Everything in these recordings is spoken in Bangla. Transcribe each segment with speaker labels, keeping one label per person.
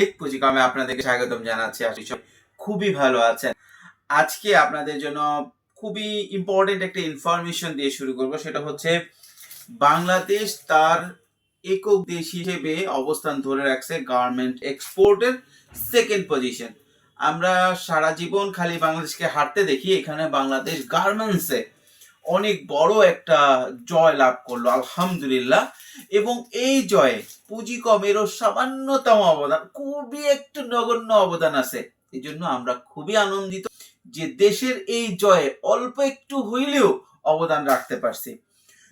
Speaker 1: ঠিক পুঁজিকমে আপনাদেরকে স্বাগতম জানাচ্ছি। আশা করি খুবই ভালো আছেন। আজকে আপনাদের জন্য খুবই ইম্পর্টেন্ট একটা ইনফরমেশন দিয়ে শুরু করব। সেটা হচ্ছে, বাংলাদেশ তার একক দেশ হিসেবে অবস্থান ধরে রাখছে গার্মেন্ট এক্সপোর্টের সেকেন্ড পজিশন আমরা সারা জীবন খালি বাংলাদেশকে হাঁটতে দেখি, এখানে বাংলাদেশ গার্মেন্টসে অনেক বড় একটা জয় লাভ করল, আলহামদুলিল্লাহ। এবং এই জয়ে পুঁজি কমেরও সামান্যতম অবদান, খুবই একটু নগণ্য অবদান আছে। এই জন্য আমরা খুবই আনন্দিত যে দেশের এই জয়ে অল্প একটু হইলেও অবদান রাখতে পারছি।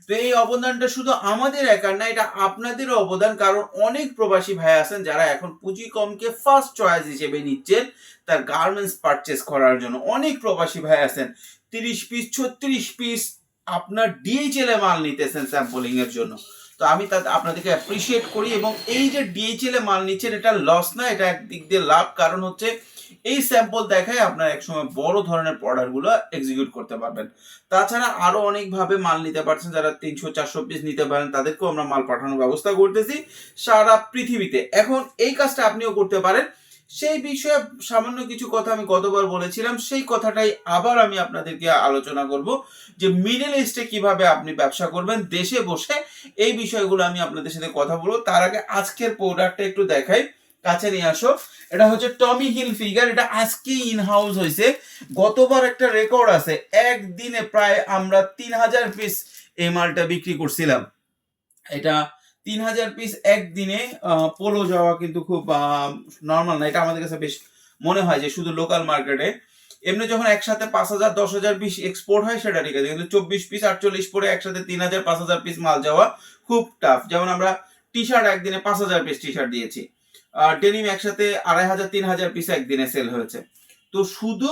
Speaker 1: তো এই অবদানটা শুধু আমাদের একার না, এটা আপনাদেরও অবদান। কারণ অনেক প্রবাসী ভাই আছেন যারা এখন পুঁজি কমকে ফার্স্ট চয়েস হিসেবে নিচ্ছেন তার গার্মেন্টস পারচেস করার জন্য। অনেক প্রবাসী ভাই আছেন, তিরিশ পিস ছত্রিশ পিস আপনার ডিএইচএল এ মাল নিতেছেন স্যাম্পলিং এর জন্য। তো আমি তাতে আপনাদেরকে অ্যাপ্রিসিয়েট করি এবং এই যে ডিএইচএল এ মাল নিচ্ছেন, এটা লস না, এটা একদিক দিয়ে লাভ। কারণ হচ্ছে এই স্যাম্পল দেখায় আপনার একসময় বড় ধরনের প্রোডাক্টগুলো এক্সিকিউট করতে পারবেন। তাছাড়া আরও অনেকভাবে মাল নিতে পারছেন, যারা তিনশো, চারশো পিস নিতে পারেন, তাদেরকেও আমরা মাল পাঠানোর ব্যবস্থা করতেছি সারা পৃথিবীতে। এখন এই কাজটা আপনিও করতে পারেন। সেই বিষয়ে সামান্য কিছু কথা আমি গতবার বলেছিলাম, সেই কথাটাই আবার আমি আপনাদেরকে আলোচনা করব যে মিডল ইস্টে কীভাবে আপনি ব্যবসা করবেন, দেশে বসে এই বিষয়গুলো আমি আপনাদের সাথে কথা বলব। তার আগে আজকের প্রোডাক্টটা একটু দেখাই, কাছে নিয়ে আসো। এটা হচ্ছে টমি হিল ফিগার এটা আজকে ইন হাউস হয়েছে গতবার একটা রেকর্ড আছে, একদিনে প্রায় আমরা তিন হাজার পিস এই মালটা বিক্রি করছিলাম। এটা তিন হাজার পিস একদিনে পোলো যাওয়া কিন্তু খুব নর্মাল না। এটা আমাদের কাছে বেশ মনে হয় যে শুধু লোকাল মার্কেটে এমনি যখন একসাথে পাঁচ হাজার, দশ হাজার পিস এক্সপোর্ট হয়, সেটা ঠিক আছে। কিন্তু চব্বিশ পিস আটচল্লিশ পরে একসাথে তিন হাজার পাঁচ হাজার পিস মাল যাওয়া খুব টাফ যেমন আমরা টি শার্ট একদিনে পাঁচ হাজার পিস টি শার্ট দিয়েছি ডেনিম একসাথে আড়াই হাজার, তিন হাজার পিস একদিনে সেল হয়েছে। তো শুধু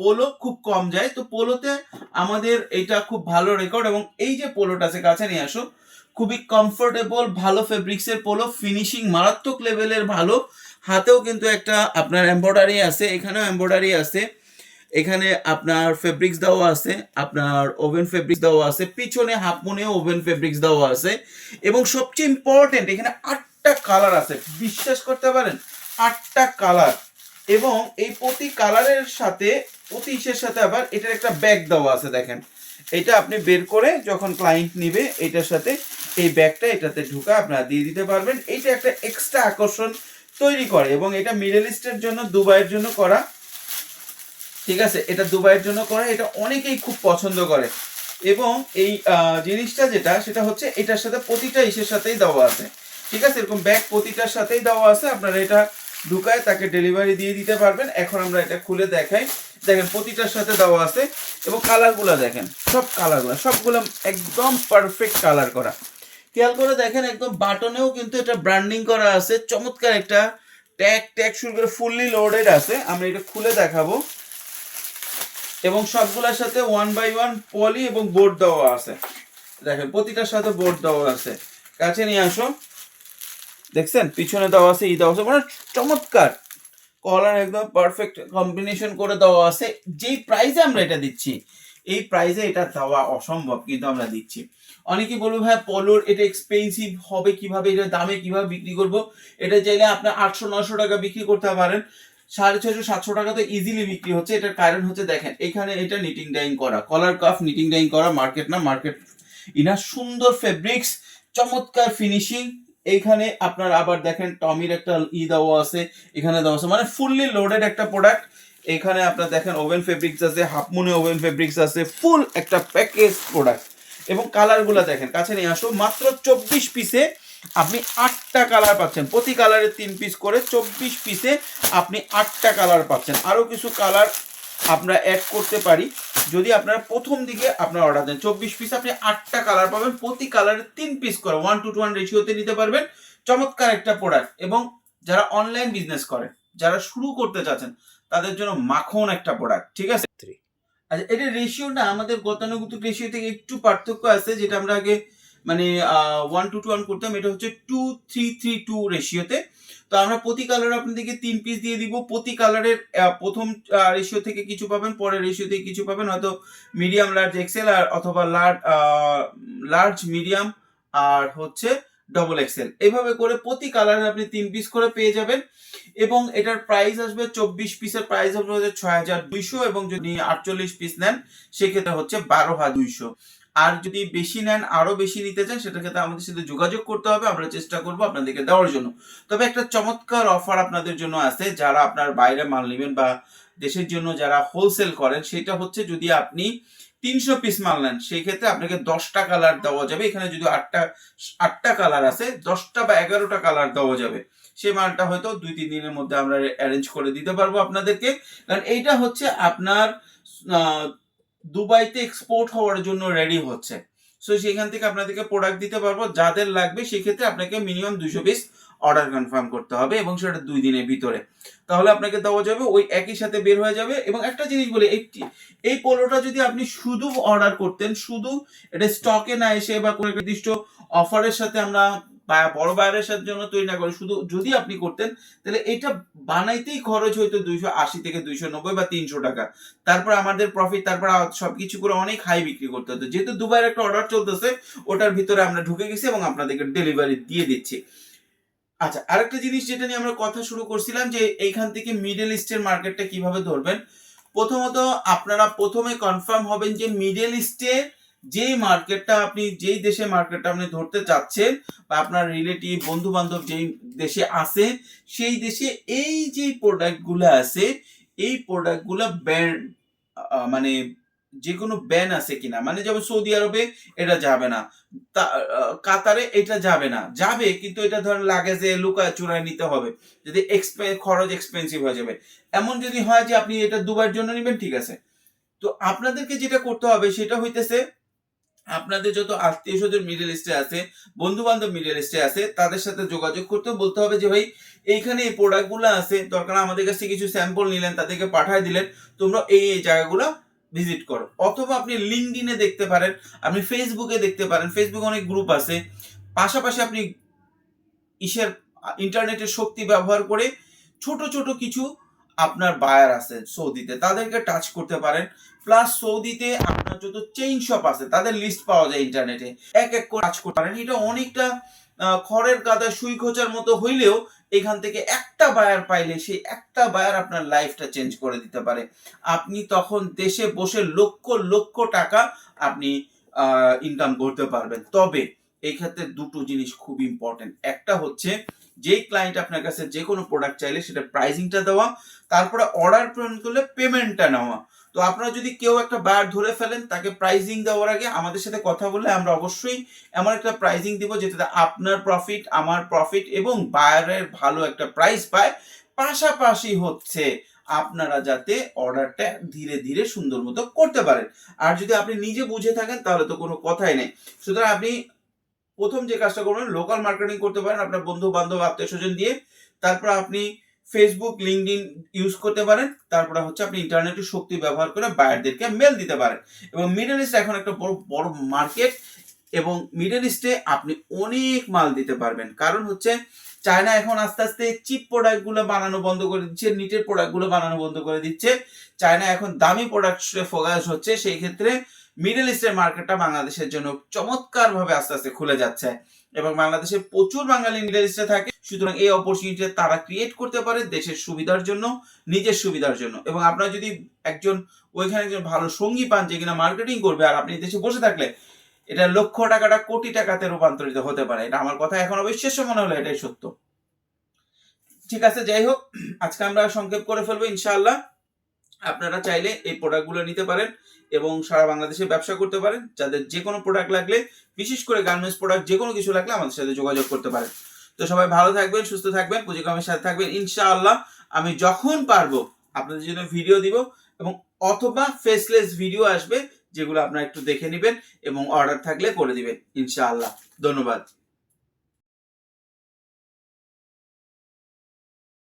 Speaker 1: পোলো খুব কম যায়। তো পোলোতে আমাদের এটা খুব ভালো রেকর্ড এবং এই যে পোলোটা আছে, কাছে নিয়ে আসো খুবই কমফোর্টেবল ভালো ফেব্রিক্সের পোলো ফিনিশিং মারাত্মক লেভেলের ভালো। হাতেও কিন্তু একটা আপনার এম্ব্রয়ডারি আছে, এখানেও এম্ব্রয়ডারি আছে। এখানে আপনার ফেব্রিক্স দেওয়া আছে, আপনার ওভেন ফেব্রিক্স দেওয়া আছে, পিছনে হাফ মনেও ওভেন ফেব্রিক্স দেওয়া আছে। এবং সবচেয়ে ইম্পর্টেন্ট এখানে আটটা কালার আছে, বিশ্বাস করতে পারেন, আটটা কালার এবং এই প্রতি কালারের সাথে, প্রতি ইসের সাথে আবার এটার একটা ব্যাগ দেওয়া আছে, দেখেন। এটা আপনি বের করে যখন ক্লায়েন্ট নিবে, এটার সাথে এই ব্যাগটা এটাতে ঢুকা আপনারা দিয়ে দিতে পারবেন। এইটা একটা এক্সট্রা আকর্ষণ তৈরি করে এবং এটা মিডল ইস্টের জন্য, দুবাইয়ের জন্য করা। ঠিক আছে? এটা দুবাইয়ের জন্য করা, এটা অনেকেই খুব পছন্দ করে। এবং এই জিনিসটা যেটা, সেটা হচ্ছে এটার সাথে প্রতিটা ইসের সাথেই দেওয়া আছে। ঠিক আছে? এরকম ব্যাগ প্রতিটার সাথেই দেওয়া আছে। আপনারা এটা ঢুকায় তাকে ডেলিভারি দিয়ে দিতে পারবেন। এখন আমরা এটা খুলে দেখাই। দেখেন, প্রতিটার সাথে দেওয়া আছে। এবং কালারগুলো দেখেন, সব কালারগুলো, সবগুলো একদম পারফেক্ট কালার করা। খেয়াল করে দেখেন, একদম বাটনেও কিন্তু এটা ব্র্যান্ডিং করা আছে। চমৎকার একটা ট্যাগ ট্যাগ শুরু করে ফুললি লোডেড আছে। আমরা এটা খুলে দেখাবো। এবং সবগুলোর সাথে ওয়ান বাই ওয়ান পলি এবং বোর্ড দেওয়া আছে। দেখেন, প্রতিটার সাথে বোর্ড দেওয়া আছে। কাছে নিয়ে আসো। দেখছেন? পিছনে দেওয়া আছে ই দেওয়া আছে। মানে চমৎকার। কলার একদম পারফেক্ট কম্বিনেশন করে দেওয়া আছে। যেই প্রাইসে আমরা এটা দিচ্ছি, এই প্রাইসে এটা দেওয়া অসম্ভব কিন্তু আমরা দিচ্ছি। অনেকে বলব, ভাই, পলোর এটা এক্সপেন্সিভ হবে কীভাবে? এটা দামে কীভাবে বিক্রি করব? এটা চাইলে আপনার আটশো নশো টাকা বিক্রি করতে পারেন। সাড়ে ছয়শো, সাতশো টাকা তো ইজিলি বিক্রি হচ্ছে। এটার কারণ হচ্ছে, দেখেন, এখানে এটা নিটিং ডাইং করা কলার কাফ নিটিং ডাইং করা মার্কেট না মার্কেট ইনার সুন্দর ফেব্রিক্স চমৎকার ফিনিশিং এইখানে আপনার আবার দেখেন, টমির একটা ই দেওয়া আছে, এখানে দেওয়া আছে মানে ফুললি লোডেড একটা প্রোডাক্ট এখানে আপনার দেখেন ওভেন ফেব্রিক্স আছে হাফমুনে ওভেন ফেব্রিক্স আছে ফুল একটা প্যাকেজ প্রোডাক্ট এবং কালারগুলো দেখেন, কাছে নিয়ে আসো মাত্র চব্বিশ পিসে আপনি আটটা কালার পাচ্ছেন। প্রতি কালারে তিন পিস করে চব্বিশ পিসে আপনি আটটা কালার পাচ্ছেন। আরও কিছু কালার আমরা অ্যাড করতে পারি। যদি আপনারা প্রথম দিকে আপনার অর্ডার দেন চব্বিশ পিস আপনি আটটা কালার পাবেন প্রতি কালারে তিন পিস করে ওয়ান টু টু ওয়ান রেশিওতে নিতে পারবেন। চমৎকার একটা প্রোডাক্ট এবং যারা অনলাইন বিজনেস করে যারা শুরু করতে চাচ্ছেন তাদের জন্য মাখন একটা প্রোডাক্ট ঠিক আছে? আচ্ছা এটা রেশিওটা আমাদের গতানুগতিক রেশিও থেকে একটু পার্থক্য আছে যেটা আমরা আগে মানে ওয়ান টু টু ওয়ান করতাম এটা হচ্ছে টু থ্রি থ্রি টু রেশিওতে তো আমরা প্রতি কালার আপনাদেরকে তিন পিস দিয়ে দিব। প্রতি কালারের প্রথম রেশিও থেকে কিছু পাবেন, পরের রেশিও থেকে কিছু পাবেন। হয়তো মিডিয়াম লার্জ এক্সেল আর অথবা লার্জ লার্জ মিডিয়াম আর হচ্ছে ডবল এক্সেল এইভাবে করে প্রতি কালারে আপনি তিন পিস করে পেয়ে যাবেন। এবং এটার প্রাইস আসবে চব্বিশ পিসের প্রাইস হবে হচ্ছে ছয় হাজার দুইশো এবং যদি আটচল্লিশ পিস নেন, সেক্ষেত্রে হচ্ছে বারো হাজার দুইশো। আর যদি বেশি নেন, আরও বেশি নিতে চান, সেটার ক্ষেত্রে আমাদের সাথে যোগাযোগ করতে হবে। আমরা চেষ্টা করব আপনাদেরকে দেওয়ার জন্য। তবে একটা চমৎকার অফার আপনাদের জন্য আছে, যারা আপনার বাইরে মাল নেবেন বা দেশের জন্য যারা হোলসেল করেন, সেটা হচ্ছে যদি আপনি তিনশো পিস মাল নেন, সেই ক্ষেত্রে আপনাকে দশটা কালার দেওয়া যাবে। এখানে যদি আটটা আটটা কালার আছে, দশটা বা এগারোটা কালার দেওয়া যাবে। সেই মালটা হয়তো দুই, তিন দিনের মধ্যে আমরা অ্যারেঞ্জ করে দিতে পারব আপনাদেরকে। কারণ এইটা হচ্ছে আপনার দুবাইতে এক্সপোর্ট হওয়ার জন্য রেডি হচ্ছে। সো সেখান থেকে আপনাদেরকে প্রোডাক্ট দিতে পারব, যাদের লাগবে সেক্ষেত্রে আপনাকে মিনিমাম দুশো পিস অর্ডার কনফার্ম করতে হবে এবং সেটা দুই দিনের ভিতরে। তাহলে আপনাকে দেওয়া যাবে, ওই একই সাথে বের হয়ে যাবে এবং একটা জিনিস বলি একটি এই পোলোটা যদি আপনি শুধু অর্ডার করতেন, শুধু এটা স্টকে না এসে বা কোনো নির্দিষ্ট অফারের সাথে আমরা বা বড় ভাইরাসের জন্য তৈরি না করে, শুধু যদি আপনি করতেন, তাহলে এটা বানাইতেই খরচ হইতো দুইশো আশি থেকে দুইশো নব্বই বা তিনশো টাকা। তারপর আমাদের প্রফিট তারপর সবকিছু করে অনেক হাই বিক্রি করতে হতো। যেহেতু দুবাইয়ের একটা অর্ডার চলতেছে, ওটার ভিতরে আমরা ঢুকে গেছি এবং আপনাদেরকে ডেলিভারি দিয়ে দিচ্ছি। আচ্ছা আরেকটা জিনিস যেটা নিয়ে আমরা কথা শুরু করছিলাম, যে এইখান থেকে মিডল ইস্টের মার্কেটটা কীভাবে ধরবেন? প্রথমত আপনারা প্রথমে কনফার্ম হবেন যে মিডল ইস্টে যেই মার্কেটটা আপনি, যেই দেশে মার্কেটটা আপনি ধরতে চাচ্ছেন বা আপনার রিলেটিভ বন্ধু বান্ধব যেই দেশে আছে, সেই দেশে এই যে প্রোডাক্টগুলো আছে, এই প্রোডাক্টগুলো ব্যান মানে যে কোনো ব্যান আছে কিনা মানে যেমন সৌদি আরবে এটা যাবে না কাতারে এটা যাবে না, যাবে কিন্তু এটা ধরেন লাগেজে লুকা চূড়ায় নিতে হবে, যদি খরচ এক্সপেন্সিভ হয়ে যাবে, এমন যদি হয় যে আপনি এটা দুবার জন্য নেবেন, ঠিক আছে, তো আপনাদেরকে যেটা করতে হবে সেটা হইতেছে আপনাদের যত আত্মীয় স্বজন মিডল ইস্টে আছে বন্ধু বান্ধব মিডল ইস্টে আছে, তাদের সাথে যোগাযোগ করতে বলতে হবে যে, ভাই, এইখানে এই প্রোডাক্টগুলো আছে, দরকার আমাদের কাছে কিছু স্যাম্পল নিলেন, তাদেরকে পাঠিয়ে দিলেন, তোমরা এই এই জায়গাগুলো ভিজিট করো। অথবা আপনি লিঙ্কডিনে দেখতে পারেন, আপনি ফেসবুকে দেখতে পারেন ফেসবুকে অনেক গ্রুপ আছে। পাশাপাশি আপনি ইসের ইন্টারনেটের শক্তি ব্যবহার করে ছোট ছোট কিছু আপনার বায়ার আছে সৌদিতে, তাদেরকে টাচ করতে পারেন। প্লাস সৌদিতে আপনার যত চেইন শপ আছে, তাদের লিস্ট পাওয়া যায় ইন্টারনেটে এক এক করে টাচ করতে পারেন। এটা অনেকটা খড়ের গাদা সুই খোঁচার মতো হইলেও এখান থেকে একটা বায়ার পাইলে সেই একটা বায়ার আপনার লাইফটা চেঞ্জ করে দিতে পারে। আপনি তখন দেশে বসে লক্ষ লক্ষ টাকা আপনি ইনকাম করতে পারবেন। তবে এই ক্ষেত্রে দুটো জিনিস খুব ইম্পর্টেন্ট একটা হচ্ছে যেই ক্লায়েন্ট আপনার কাছে যে কোনো প্রোডাক্ট চাইলে সেটা প্রাইজিংটা দেওয়া, তারপরে অর্ডার প্রেরণ করলে পেমেন্টটা নেওয়া। তো আপনারা যদি কেউ একটা বায়ার ধরে ফেলেন, তাকে প্রাইজিং দেওয়ার আগে আমাদের সাথে কথা বললে আমরা অবশ্যই এমন একটা প্রাইজিং দিব যেটাতে আপনার প্রফিট আমার প্রফিট এবং বায়ারের ভালো একটা প্রাইস পায়। পাশাপাশি হচ্ছে আপনারা যাতে অর্ডারটা ধীরে ধীরে সুন্দর মতো করতে পারেন। আর যদি আপনি নিজে বুঝে থাকেন, তাহলে তো কোনো কথাই নেই। সুতরাং আপনি প্রথম যে কাজটা করবেন লোকাল মার্কেটিং করতে পারেন আপনার বন্ধু, বান্ধব, আত্মীয় স্বজন দিয়ে। তারপর আপনি ফেসবুক লিঙ্কডিন ইউজ করতে পারেন। তারপরে হচ্ছে আপনি ইন্টারনেটের শক্তি ব্যবহার করে বায়ারদেরকে মেল দিতে পারেন। এবং মিডল ইস্ট এখন একটা বড় বড় মার্কেট এবং মিডল ইস্টে আপনি অনেক মাল দিতে পারবেন। কারণ হচ্ছে চায়না এখন আস্তে আস্তে চিপ প্রোডাক্টগুলো বানানো বন্ধ করে দিচ্ছে নিটের প্রোডাক্টগুলো বানানো বন্ধ করে দিচ্ছে। চায়না এখন দামি প্রোডাক্টে ফোকাস হচ্ছে, সেই ক্ষেত্রে মিডল ইস্টের মার্কেটটা বাংলাদেশের জন্য চমৎকার ভাবে আস্তে আস্তে খুলে যাচ্ছে এবং বাংলাদেশে প্রচুর বাঙালি মিডল ইস্টে থাকে। সুতরাং এই অপরচুনিটি তারা ক্রিয়েট করতে পারে দেশের সুবিধার জন্য, নিজের সুবিধার জন্য। এবং আপনারা যদি একজন, ওইখানে একজন ভালো সঙ্গী পান যে কিনা মার্কেটিং করবে আর আপনি দেশে বসে থাকলে, এটা লক্ষ টাকাটা কোটি টাকাতে রূপান্তরিত হতে পারে। এটা আমার কথা এখন অবিশ্বাস্য মনে হলো, এটাই সত্য। ঠিক আছে, যাই হোক, আজকে আমরা সংক্ষেপ করে ফেলব ইনশাআল্লাহ। আপনারা চাইলে এই প্রোডাক্টগুলো নিতে পারেন। এবং সারা বাংলাদেশে ব্যবসা করতে পারেন, যাদের যে কোনো প্রোডাক্ট লাগলে, বিশেষ করে গার্মেন্টস প্রোডাক্ট যে কোনো কিছু লাগলে আমাদের সাথে যোগাযোগ করতে পারেন। তো সবাই ভালো থাকবেন, সুস্থ থাকবেন, পুঁজিকমের সাথে থাকবেন। ইনশাআল্লাহ আমি যখন পারব আপনাদের জন্য ভিডিও দিব এবং অথবা ফেসলেস ভিডিও আসবে, যেগুলো আপনারা একটু দেখে নেবেন এবং অর্ডার থাকলে করে দিবেন। ইনশাআল্লাহ। ধন্যবাদ।